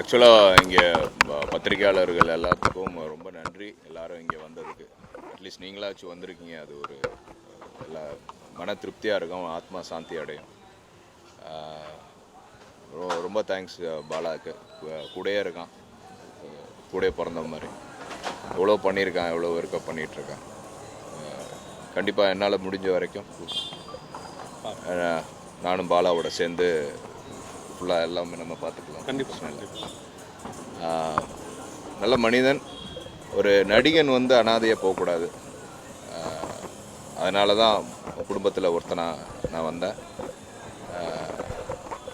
ஆக்சுவலாக இங்கே பத்திரிகையாளர்கள் எல்லாத்துக்கும் ரொம்ப நன்றி. எல்லாரும் இங்கே வந்ததுக்கு. அட்லீஸ்ட் நீங்களாச்சும் வந்திருக்கீங்க. அது ஒரு எல்லா மன திருப்தியாக இருக்கும். ஆத்மா சாந்தி அடையும். ரொம்ப தேங்க்ஸ் பாலாவுக்கு கூடயே இருக்கான். கூட பிறந்த மாதிரி. எவ்வளோ பண்ணியிருக்கான். எவ்வளோ இருக்க பண்ணிகிட்ருக்கான். கண்டிப்பாக என்னால் முடிஞ்ச வரைக்கும் நானும் பாலாவோட சேர்ந்து ஃபுல்லாக எல்லாமே நம்ம பார்த்துக்கலாம். கண்டிப்பாக நல்ல மனிதன் ஒரு நடிகன் வந்து அனாதையாக போகக்கூடாது. அதனால தான் குடும்பத்தில் ஒருத்தனா நான் வந்தேன்.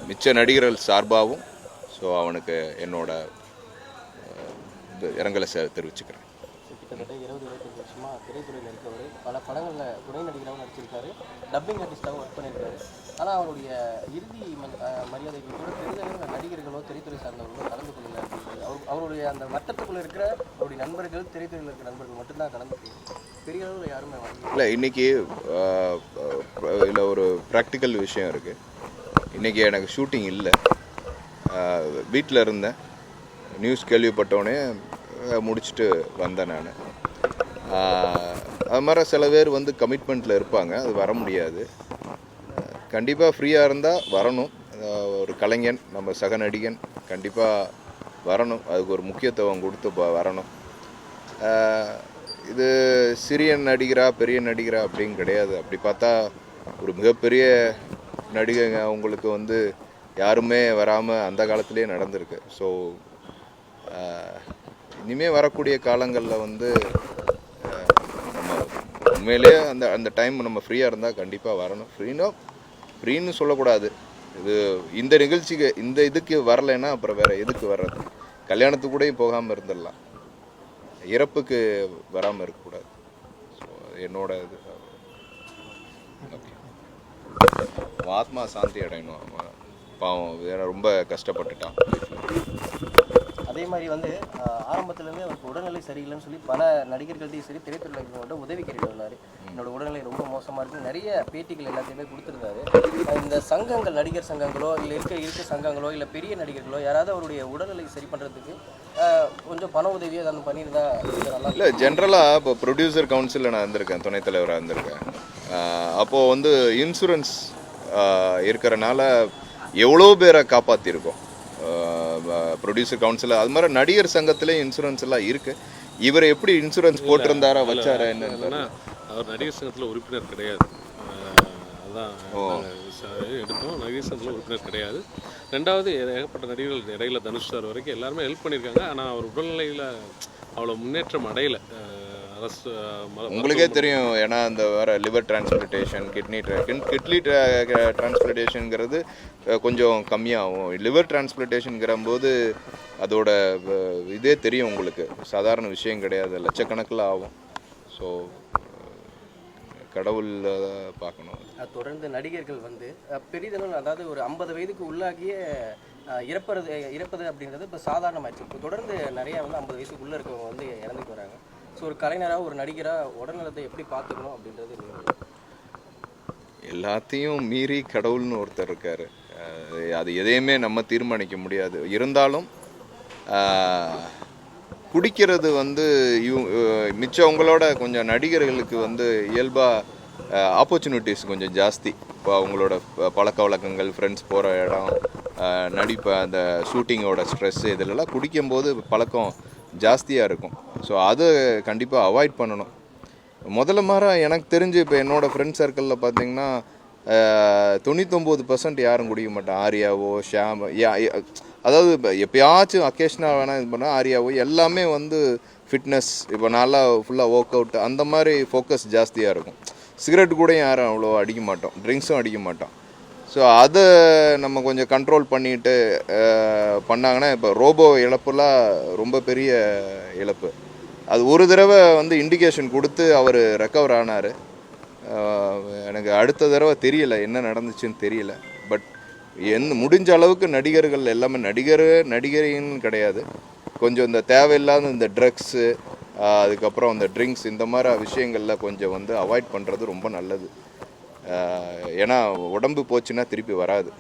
மிச்ச நடிகர்கள் சார்பாகவும் ஸோ அவனுக்கு என்னோட இரங்கலை செ- தெரிவிச்சுக்கிறேன். கிட்டத்தட்ட இருபது இருபத்தஞ்சு வருஷமா திரைத்துறையில் இருக்கவர். பல படங்களில் துணை நடிகராகவும் நடிச்சிருக்காரு. டப்பிங் ஆர்டிஸ்டாகவும் ஒர்க் பண்ணியிருக்காரு ஆனால் அவருடைய இறுதி மரியாதைக்கு கூட பெரிதளவில் நடிகர்களோ திரைத்துறை சார்ந்தவர்களோ கலந்து கொள்ளல அப்படின்றது அவர் அவருடைய அந்த வட்டத்துக்குள்ள இருக்கிற அவருடைய நண்பர்கள் திரைத்துறையில் இருக்கிற நண்பர்கள் மட்டும்தான் கலந்து பெரிய அளவில் யாருமே இல்லை இன்னைக்கு இல்லை ஒரு ப்ராக்டிக்கல் விஷயம் இருக்குது இன்னைக்கு எனக்கு ஷூட்டிங் இல்லை. வீட்டில் இருந்தேன். நியூஸ் கேள்விப்பட்டோடனே முடிச்சுட்டு வந்தேன் நான். அது மாதிரி சில பேர் வந்து கமிட்மெண்ட்டில் இருப்பாங்க அது வர முடியாது. கண்டிப்பாக ஃப்ரீயாக இருந்தால் வரணும். ஒரு கலைஞன் நம்ம சக நடிகன் கண்டிப்பாக வரணும். அதுக்கு ஒரு முக்கியத்துவம் கொடுத்து வரணும். இது சிறிய நடிகரா பெரிய நடிகரா அப்படின்னு கிடையாது. அப்படி பார்த்தா ஒரு மிகப்பெரிய நடிகைங்க அவங்களுக்கு வந்து யாருமே வராமல் அந்த காலத்திலே நடந்திருக்கு. ஸோ இனிமேல் வரக்கூடிய காலங்களில் வந்து நம்ம உண்மையிலேயே அந்த அந்த டைம் நம்ம ஃப்ரீயாக இருந்தால் கண்டிப்பாக வரணும். ஃப்ரீனா ஃப்ரீன்னு சொல்லக்கூடாது. இது இந்த நிகழ்ச்சிக்கு இந்த இதுக்கு வரலைன்னா அப்புறம் வேற எதுக்கு வர்றது? கல்யாணத்துக்கு கூட போகாமல் இருந்துடலாம். இறப்புக்கு வராமல் இருக்கக்கூடாது. ஸோ என்னோட இது. ஓகே. ஆத்மா சாந்தி அடையணும். பாவம் வேற ரொம்ப கஷ்டப்பட்டுட்டான். அதே மாதிரி வந்து ஆரம்பத்திலேருந்தே அவருக்கு உடல்நிலை சரியில்லைன்னு சொல்லி பல நடிகர்கள்ட்டையும் சரி திரைத்துறையில் இருக்கிறவங்கள்ட்ட உதவி கேட்டு வந்தார். என்னோட உடல்நிலை ரொம்ப மோசமாக இருக்கு. நிறைய பேட்டிகள் எல்லாத்தையுமே கொடுத்துருந்தாரு இந்த சங்கங்கள் நடிகர் சங்கங்களோ இல்லை இருக்க இருக்க சங்கங்களோ இல்லை பெரிய நடிகர்களோ யாராவது அவருடைய உடல்நிலை சரி பண்ணுறதுக்கு கொஞ்சம் பண உதவியோ ஏதாவது பண்ணியிருந்தா நல்லா இல்லை ஜென்ரலாக இப்போ ப்ரொடியூசர் கவுன்சிலில் நான் இருந்திருக்கேன் துணைத் தலைவராக இருந்திருக்கேன். அப்போது வந்து இன்சூரன்ஸ் இருக்கிறனால எவ்வளோ பேரை காப்பாற்றிருக்கோம் ப்ரொடியூசர் கவுன்சில் அது மாதிரி நடிகர் சங்கத்திலே இன்சூரன்ஸ் எல்லாம் இருக்குது இவர் எப்படி இன்சூரன்ஸ் போட்டிருந்தாரா வச்சாரா என்னன்னு அவர் நடிகர் சங்கத்தில் உறுப்பினர் கிடையாது. விசா- எடுத்தோம். நடிகர் சங்கத்தில் உறுப்பினர் கிடையாது. ரெண்டாவது ஏகப்பட்ட நடிகர்கள் இடையில தனுஷ் சார் வரைக்கும் எல்லாருமே ஹெல்ப் பண்ணியிருக்காங்க. ஆனால் அவர் உடல்நிலையில் அவ்வளோ முன்னேற்றம் அடையலை. அரசு உங்களுக்கே தெரியும் ஏன்னா அந்த வர லிவர் டிரான்ஸ்பிளேஷன் கிட்னி கிட்னி டிரான்ஸ்பிளேஷனுங்கிறது கொஞ்சம் கம்மியாகும். லிவர் டிரான்ஸ்பிளேஷனுங்கிற போது அதோட இதே தெரியும் உங்களுக்கு. சாதாரண விஷயம் கிடையாது. லட்சக்கணக்கில் ஆகும். ஸோ கடவுள் பார்க்கணும். தொடர்ந்து நடிகர்கள் வந்து பெரிதளவில் அதாவது ஒரு ஐம்பது வயதுக்கு உள்ளாகிய அஹ் இறப்பது இறப்பது அப்படின்றது இப்போ சாதாரணமாயிடுச்சு. இப்போ தொடர்ந்து நிறைய வந்து ஐம்பது வயசுக்கு உள்ளே இருக்கவங்க வந்து இறந்துட்டு வராங்க. ஸோ ஒரு கலைஞராக ஒரு நடிகராக உடல்நலத்தை எப்படி பார்த்துக்கணும் அப்படின்றது எல்லாத்தையும் மீறி கடவுள்னு ஒருத்தர் இருக்காரு. அது எதையுமே நம்ம தீர்மானிக்க முடியாது. இருந்தாலும் குடிக்கிறது வந்து இவ மிச்சவங்களோட கொஞ்சம் நடிகர்களுக்கு வந்து இயல்பாக ஆப்பர்ச்சுனிட்டிஸ் கொஞ்சம் ஜாஸ்தி. இப்போ அவங்களோட பழக்க வழக்கங்கள் ஃப்ரெண்ட்ஸ் போகிற இடம் நடிப்பு அந்த ஷூட்டிங்கோட ஸ்ட்ரெஸ் இதிலெல்லாம் குடிக்கும்போது பழக்கம் ஜாஸ்தியாக இருக்கும். ஸோ அதை கண்டிப்பாக அவாய்ட் பண்ணணும். முதல்ல மாதிரி எனக்கு தெரிஞ்சு இப்போ என்னோடய ஃப்ரெண்ட் சர்க்கிளில் பார்த்தீங்கன்னா தொண்ணூத்தொம்பது பர்சன்ட் யாரும் குடிக்க மாட்டான் ஆரியாவோ ஷாம் யா- அதாவது இப்போ எப்பயாச்சும் அக்கேஷனாக வேணால் இது பண்ணால் ஆரியாவோ எல்லாமே வந்து ஃபிட்னஸ் இப்போ நல்லா ஃபுல்லாக ஒர்க் அவுட் அந்த மாதிரி ஃபோக்கஸ் ஜாஸ்தியாக இருக்கும். சிகரெட் கூட யாரும் அவ்வளோ அடிக்க மாட்டோம். ட்ரிங்க்ஸும் அடிக்க மாட்டோம். ஸோ அதை நம்ம கொஞ்சம் கண்ட்ரோல் பண்ணிட்டு பண்ணாங்கன்னா இப்போ ரோபோ இழப்புலாம் ரொம்ப பெரிய இழப்பு. அது ஒரு தடவை வந்து இண்டிகேஷன் கொடுத்து அவர் ரெக்கவர் ஆனார். எனக்கு அடுத்த தடவை தெரியல என்ன நடந்துச்சுன்னு தெரியல. பட் எந்த முடிஞ்ச அளவுக்கு நடிகர்கள் எல்லாமே நடிகர் நடிகரின்னு கிடையாது. கொஞ்சம் இந்த தேவையில்லாத இந்த ட்ரக்ஸு அதுக்கப்புறம் இந்த ட்ரிங்க்ஸ் இந்த மாதிரி விஷயங்களில் கொஞ்சம் வந்து அவாய்ட் பண்ணுறது ரொம்ப நல்லது. ஏன்னா உடம்பு போச்சுன்னா திருப்பி வராது.